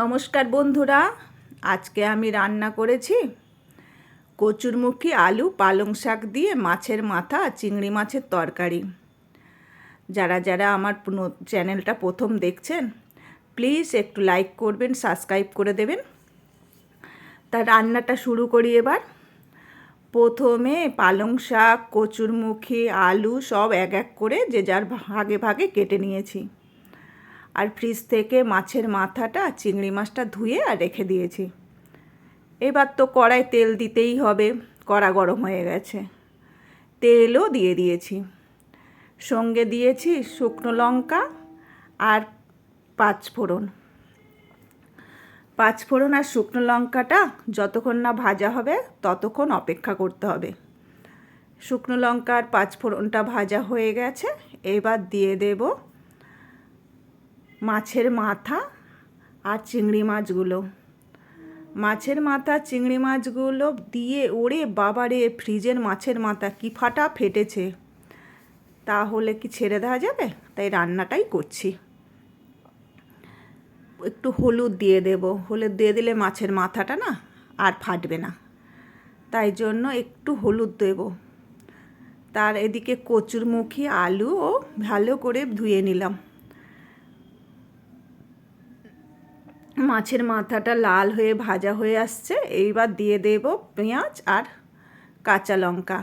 নমস্কার বন্ধুরা, আজকে আমি রান্না করেছি কচুরমুখী আলু, পালং শাক দিয়ে মাছের মাথা চিংড়ি মাছের তরকারি। যারা যারা আমার চ্যানেলটা প্রথম দেখছেন, প্লিজ একটু লাইক করবেন, সাবস্ক্রাইব করে দেবেন। তা রান্নাটা শুরু করি এবার। প্রথমে পালং শাক, কচুরমুখী, আলু সব এক এক করে যে যার ভাগে ভাগে কেটে নিয়েছি। আর ফ্রিজ থেকে মাছের মাথাটা, চিংড়ি মাছটা ধুয়ে আর রেখে দিয়েছি। এবার তো কড়াই তেল দিতেই হবে, কড়া গরম হয়ে গেছে। তেলও দিয়ে দিয়েছি। সঙ্গে দিয়েছি শুকনো লঙ্কা আর পাঁচ ফোড়ন। পাঁচ ফোড়ন আর শুকনো লঙ্কাটা যতক্ষণ না ভাজা হবে, ততক্ষণ অপেক্ষা করতে হবে। শুকনো লঙ্কা আর পাঁচ ফোড়নটা ভাজা হয়ে গেছে, এবার দিয়ে দেবো মাছের মাথা আর চিংড়ি মাছগুলো। মাছের মাথা, চিংড়ি মাছগুলো দিয়ে ওরে বাবারে, ফ্রিজের মাছের মাথা কি ফাটা ফেটেছে। তাহলে কি ছেড়ে দেওয়া যাবে? তাই রান্নাটাই করছি। একটু হলুদ দিয়ে দেব। হলুদ দিয়ে দিলে মাছের মাথাটা না আর ফাটবে না। তাই জন্য একটু হলুদ দেব। তার এদিকে কচুরমুখী আলুও ভালো করে ধুয়ে নিলাম। মাছের মাথাটা লাল হয়ে ভাজা হয়ে আসছে, এইবার দিয়ে দেব পেঁয়াজ আর কাঁচা লঙ্কা।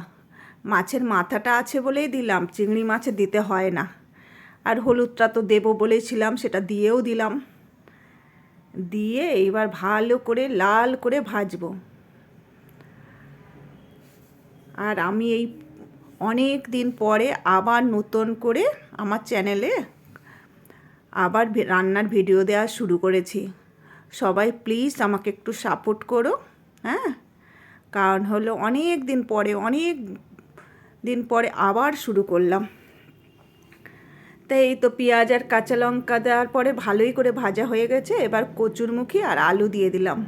মাছের মাথাটা আছে বলেই দিলাম, চিংড়ি মাছে দিতে হয় না। আর হলুদটা তো দেবো বলেছিলাম, সেটা দিয়েও দিলাম। দিয়ে এইবার ভালো করে লাল করে ভাজবো। আর আমি এই অনেক দিন পরে আবার নতুন করে আমার চ্যানেলে আবার রান্নার ভিডিও দেওয়া শুরু করেছি। সবাই প্লিজ আমাকে একটু সাপোর্ট করো হ্যাঁ? কারণ হলো অনেক দিন পরে, অনেক দিন পরে আবার শুরু করলাম। তাই এই তো পেঁয়াজ আর কাঁচা লঙ্কা দেওয়ার পরে ভালোই করে ভাজা হয়ে গেছে, এবার কচুরমুখী আর আলু দিয়ে দিলাম।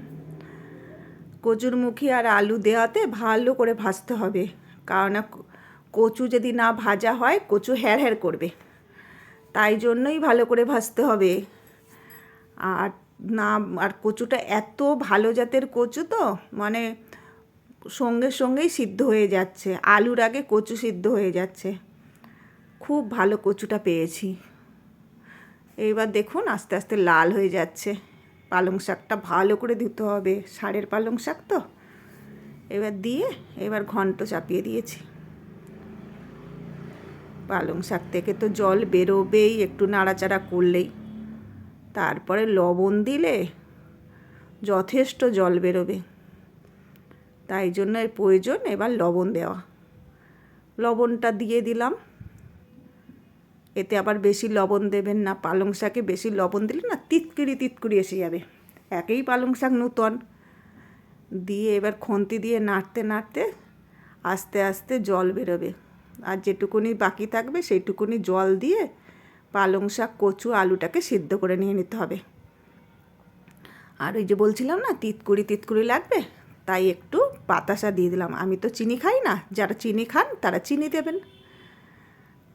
কচুরমুখী আর আলু দেওয়াতে ভালো করে ভাজতে হবে, কারণ কচু যদি না ভাজা হয়, কচু হ্যার হ্যার করবে। তাই জন্যই ভালো করে ভাজতে হবে। আর না, আর কচুটা এত ভালো জাতের কচু তো মানে সঙ্গে সঙ্গেই সিদ্ধ হয়ে যাচ্ছে। আলুর আগে কচু সিদ্ধ হয়ে যাচ্ছে। খুব ভালো কচুটা পেয়েছি। এইবার দেখুন, আস্তে আস্তে লাল হয়ে যাচ্ছে। পালং শাকটা ভালো করে দিতে হবে। সারের পালং শাক তো। এবার দিয়ে, এবার ঘন্ট চাপিয়ে দিয়েছি। পালং শাক থেকে তো জল বেরোবেই, একটু নাড়াচাড়া করলেই। তারপরে লবণ দিলে যথেষ্ট জল বেরোবে। তাই জন্য এর প্রয়োজন এবার লবণ দেওয়া। লবণটা দিয়ে দিলাম। এতে আবার বেশি লবণ দেবেন না। পালং শাকে বেশি লবণ দিলে না তিতকুড়ি তিতকুড়ি এসে যাবে। একেই পালং শাক নূতন। দিয়ে এবার খন্তি দিয়ে নাড়তে নাড়তে আস্তে আস্তে জল বেরোবে। আর যেটুকুনি বাকি থাকবে সেইটুকুনি জল দিয়ে পালং শাক, কচু, আলুটাকে সিদ্ধ করে নিয়ে নিতে হবে। আর ওই যে বলছিলাম না, তিতকুড়ি তিতকুড়ি লাগবে, তাই একটু বাতাসা দিয়ে দিলাম। আমি তো চিনি খাই না, যারা চিনি খান তারা চিনি দেবেন।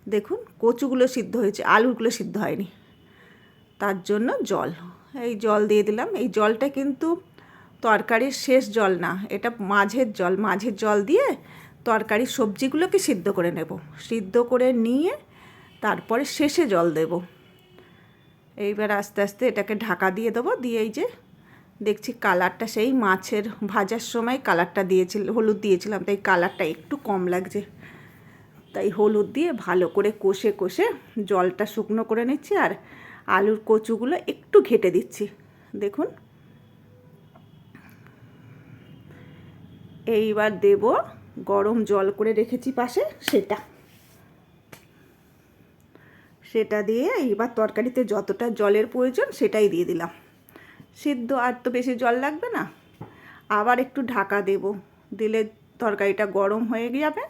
দেখুন, কচুগুলো সিদ্ধ হয়েছে, আলুগুলো সিদ্ধ হয়নি। তার জন্য জল, এই জল দিয়ে দিলাম। এই জলটা কিন্তু তরকারির শেষ জল না, এটা মাঝের জল। মাঝের জল দিয়ে তরকারির সবজিগুলোকে সিদ্ধ করে নেব। সিদ্ধ করে নিয়ে তারপরে শেষে জল দেব। এইবার আস্তে আস্তে এটাকে ঢাকা দিয়ে দেবো, দিয়ে এই যে দেখছি কালারটা সেই মাছের ভাজার সময় কালারটা দিয়েছিল, হলুদ দিয়েছিলাম, তাই কালারটা একটু কম লাগছে। তাই হলুদ দিয়ে ভালো করে কষে কষে জলটা শুকনো করে নিচ্ছি আর আলুর কচুগুলো একটু ঘেটে দিচ্ছি। দেখুন। এইবার দেব গরম জল করে রেখেছি পাশে সেটা। সেটা দিয়ে এইবার তরকারিতে যতটা জলের প্রয়োজন সেটাই দিয়ে দিলাম। সিদ্ধ আর তো বেশি জল লাগবে না। আবার একটু ঢাকা দেব। দিলে তরকারিটা গরম হয়ে যাবে।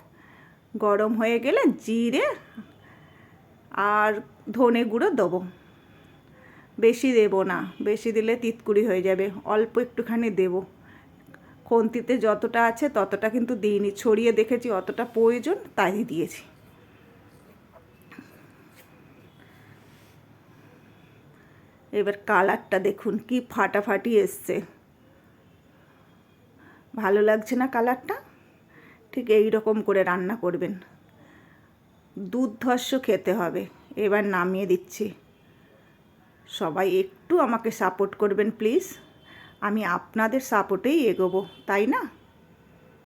গরম হয়ে গেলে জিরে আর ধনে গুঁড়ো দেবো। বেশি দেব না। বেশি দিলে তিতকুড়ি হয়ে যাবে। অল্প একটুখানি দেব। খন্তিতে যতটা আছে ততটা কিন্তু দিইনি। ছড়িয়ে দেখেছি অতটা প্রয়োজন তাই দিয়েছি। এবার কালারটা দেখুন, কি ফাটাফাটি এসছে। ভালো লাগছে না কালারটা? ঠিক এই রকম করে রান্না করবেন। দুর্ধর্ষ খেতে হবে। এবার নামিয়ে দিচ্ছি। সবাই একটু আমাকে সাপোর্ট করবেন, প্লিজ। আমি আপনাদের সাপোর্টেই এগোবো, তাই না?